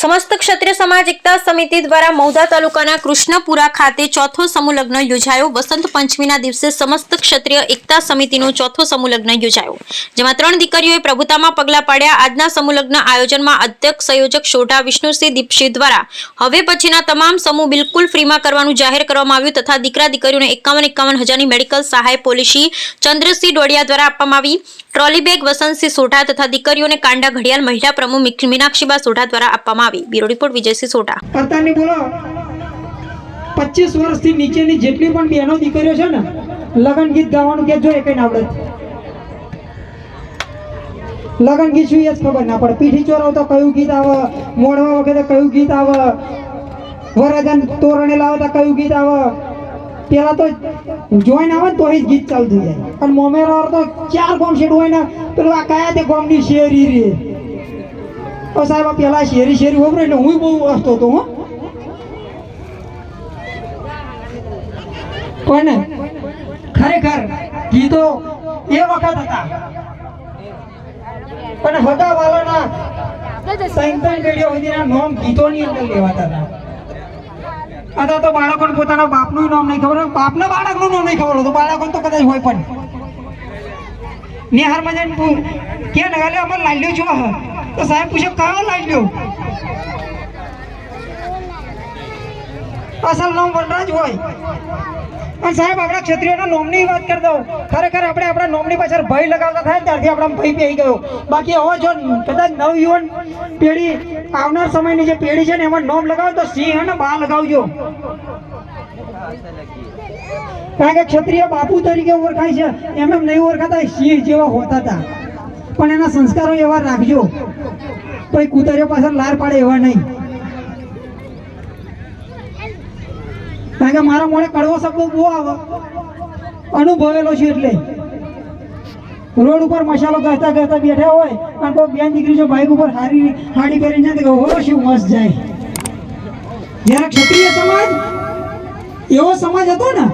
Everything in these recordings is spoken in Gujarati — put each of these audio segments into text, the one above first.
સમસ્ત ક્ષત્રિય સમાજ એકતા સમિતિ દ્વારા મૌદા તાલુકાના કૃષ્ણપુરા ખાતે ચોથો સમૂહ લગ્ન યોજાયો. વસંત પંચમીના દિવસે સમસ્ત ક્ષત્રિય એકતા સમિતિનો ચોથો સમૂહ લગ્ન યોજાયો. જેમાં ત્રણ દીકરીઓએ પ્રભુતામાં પગલાં પાડ્યા. આજના સમૂહ લગ્ન આયોજનમાં અધ્યક્ષ સંયોજક શોઢા વિષ્ણુસિંહ દીપસિંહ દ્વારા હવે પછીના તમામ સમૂહ બિલકુલ ફ્રીમાં કરવાનું જાહેર કરવામાં આવ્યું તથા દીકરા દીકરીઓને એકાવન એકાવન હજારની મેડિકલ સહાય પોલિસી ચંદ્રસિંહ ડોડિયા દ્વારા આપવામાં આવી. ટ્રોલી બેગ વસંતસિંહ સોઢા તથા દીકરીઓને કાંડા ઘડિયાળ મહિલા પ્રમુખ મીનાક્ષીબા સોઢા દ્વારા આપવામાં આવી. Bureau report Vijaysinh Sodha. કરતાની બોલો. પચીસ વર્ષથી નીચેની જેટલી પણ બહેનો દીકરીઓ છે ને, લગન ગીત ગાવાનું કે જો કઈ આવડત લગન ગીત શું એ જ ખબર ના પડે. પીઠી ચોરાવતા કયું ગીત આવે મોડવા વખતે કયું ગીત આવે વરજન તોરણે લાવતા કયું ગીત આવે. પેલા તો જોઈન આવે તો જ ગીત ચાલતું જાય. અને મોમેરા તો ચાર ગોમ શેડ હોય ને, પેલું આ કયા તે ગોમની શેરી રે. ઓ સાહેબ પેલા શેરી શેરી હોભરો એટલે હું બહુ હસતો હતો, હું. કોને? ખરેખર ગીતો એ વખત હતા. પણ હતા વાલાના ત્રણ પેઢીઓ સુધીના નોમ ગીતોની અંદર લેવાતા હતા. અથવા તો બાળકોને પોતાના બાપનું નામ નહીં ખબર, બાપના બાળકનું નામ નહીં ખબર હોય તો બાળકોને તો કદાચ હોય પણ. નિહાર મજાને પૂ કે નગાલે અમારે લાલ્યો છો તો સાહેબ પૂછે કયો લાલ્યો અસલ નામ વનરાજ હોય. અને સાહેબ, આપણા ક્ષત્રિયોના નોમની વાત કરી દઉં. ખરેખર આપણે આપણા નોમની પાછળ ભય લગાવતા થાય ત્યારથી આપણા ભય પી ગયો. બાકી હવે જો કદાચ નવયુવાન પેઢી આવનાર સમયની જે પેઢી છે ને, એમાં નોમ લગાવો તો સિંહ અને બા લગાવજો. કારણ કે ક્ષત્રિય બાપુ તરીકે ઓળખાય છે એમ એમ નહીં ઓળખાતા સિંહ જેવા હોતા હતા. પણ એના સંસ્કારો એવા રાખજો. કોઈ કુતરીઓ પાછળ લાર પાડે એવા નહીં. કારણ કે મારા મોડે કડવો શબ્દ બહુ આવે. અનુભવેલો છે એટલે. રોડ ઉપર મસાલો કરતા કરતા બેઠા હોય અને કોઈ બેન દીકરી જો બાઇક ઉપર હારી હાડી પહેરીને જાય તો કહે, શું મસ્ત જાય. જ્યારે ક્ષત્રિય સમાજ એવો સમાજ હતો ને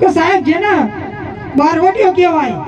કે સાહેબ જેને બારવટીઓ કહેવાય